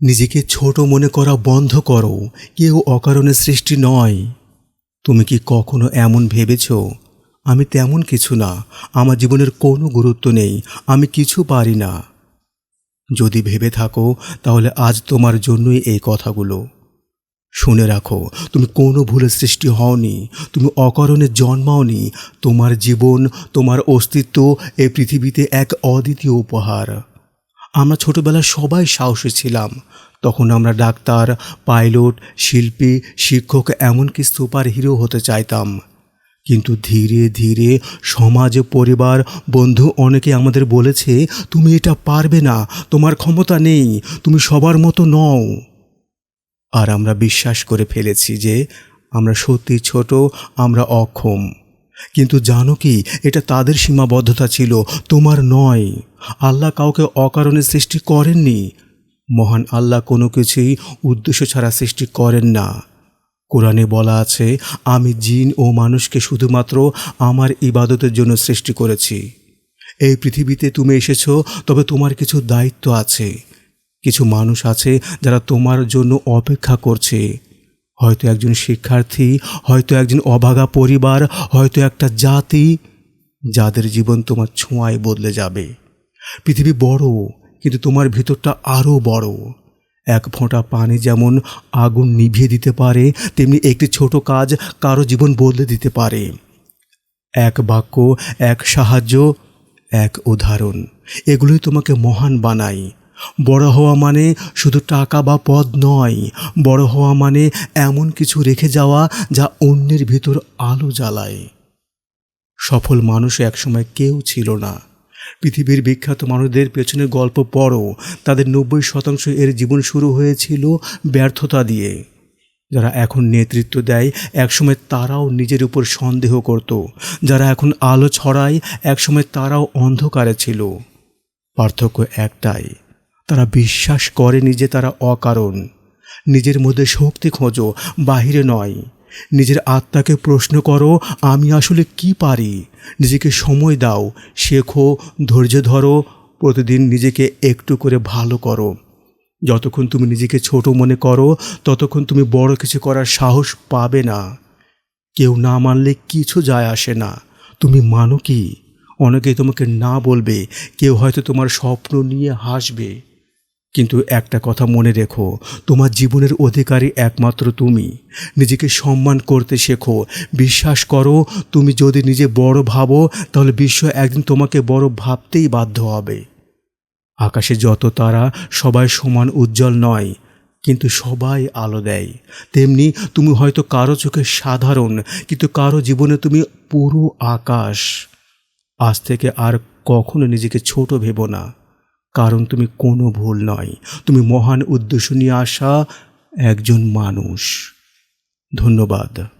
নিজেকে ছোট মনে করা বন্ধ করো। কেউ অকারণে সৃষ্টি নয়। তুমি কি কখনো এমন ভেবেছ? আমি তেমন কিছু না। আমার জীবনের কোনো গুরুত্ব নেই। আমি কিছু পারি না। যদি ভেবে থাকো, তাহলে আজ তোমার জন্যই এই কথাগুলো। শুনে রাখো, তুমি কোনো ভুলের সৃষ্টি হওনি। তুমি অকারণে জন্মাওনি। তোমার জীবন, তোমার অস্তিত্ব এই পৃথিবীতে এক অদ্বিতীয় উপহার। আমরা ছোটবেলায় সবাই সাহসী ছিলাম। তখন আমরা ডাক্তার, পাইলট, শিল্পী, শিক্ষক এমনকি সুপার হিরো হতে চাইতাম। কিন্তু ধীরে ধীরে সমাজ, পরিবার, বন্ধু অনেকে আমাদের বলেছে, তুমি এটা পারবে না, তোমার ক্ষমতা নেই, তুমি সবার মতো নও। আর আমরা বিশ্বাস করে ফেলেছি যে আমরা সত্যি ছোট, আমরা অক্ষম। কিন্তু জানো কি, এটা তাদের সীমাবদ্ধতা ছিল, তোমার নয়। আল্লাহ কাউকে অকারণে সৃষ্টি করেননি। মহান আল্লাহ কোনো কিছুই উদ্দেশ্য ছাড়া সৃষ্টি করেন না। কোরআনে বলা আছে, আমি জিন ও মানুষকে শুধুমাত্র আমার ইবাদতের জন্য সৃষ্টি করেছি। এই পৃথিবীতে তুমি এসেছ, তবে তোমার কিছু দায়িত্ব আছে। কিছু মানুষ আছে যারা তোমার জন্য অপেক্ষা করছে। হয়তো একজন শিক্ষার্থী, হয়তো একজন অভাগা পরিবার, হয়তো একটা জাতি, যাদের জীবন তোমার ছোঁয়ায় বদলে যাবে। পৃথিবী বড়, কিন্তু তোমার ভিতরটা আরও বড়। এক ফোঁটা পানি যেমন আগুন নিভিয়ে দিতে পারে, তেমনি একটি ছোট কাজ কারও জীবন বদলে দিতে পারে। এক বাক্য, এক সাহায্য, এক উদাহরণ। এগুলোই তোমাকে মহান বানায়। বড় হওয়া মানে শুধু টাকা বা পদ নয়। বড় হওয়া মানে এমন কিছু রেখে যাওয়া যা অন্যের ভিতর আলো জ্বালায়। সফল মানুষ একসময় কেউ ছিল না। পৃথিবীর বিখ্যাত মানুষদের পেছনে গল্প পড়ো। তাদের নব্বই শতাংশ এর জীবন শুরু হয়েছিল ব্যর্থতা দিয়ে। যারা এখন নেতৃত্ব দেয়, একসময় তারাও নিজের উপর সন্দেহ করত। যারা এখন আলো ছড়ায়, একসময় তারাও অন্ধকারে ছিল। পার্থক্য একটাই। তারা বিশ্বাস করেনি যে তারা অকারণ। নিজের মধ্যে শক্তি খোঁজো, বাহিরে নয়। নিজের আত্মাকে প্রশ্ন করো, আমি আসলে কি পারি? নিজেকে সময় দাও, শেখো, ধৈর্য ধরো, প্রতিদিন নিজেকে একটু করে ভালো করো। যতক্ষণ তুমি নিজেকে ছোট মনে করো, ততক্ষণ তুমি বড় কিছু করার সাহস পাবে না। কেউ না মানলে কিছু যায় আসে না। তুমি মানো কি? অনেকেই তোমাকে না বলবে। কেউ হয়তো তোমার স্বপ্ন নিয়ে হাসবে। কিন্তু একটা কথা মনে রেখো, তোমার জীবনের অধিকারী একমাত্র তুমি। নিজেকে সম্মান করতে শেখো, বিশ্বাস করো, তুমি যদি নিজে বড় ভাবো, তাহলে বিশ্ব একদিন তোমাকে বড় ভাবতেই বাধ্য হবে। আকাশে যত তারা, সবাই সমান উজ্জ্বল নয়, কিন্তু সবাই আলো দেয়। তেমনি তুমি হয়তো কারও চোখে সাধারণ, কিন্তু কারও জীবনে তুমি পুরো আকাশ। আজ থেকে আর কখনো নিজেকে ছোট ভেবো না। কারণ তুমি কোনো ভুল নয়। তুমি মহান উদ্দেশ্য নিয়ে আসা একজন মানুষ। ধন্যবাদ।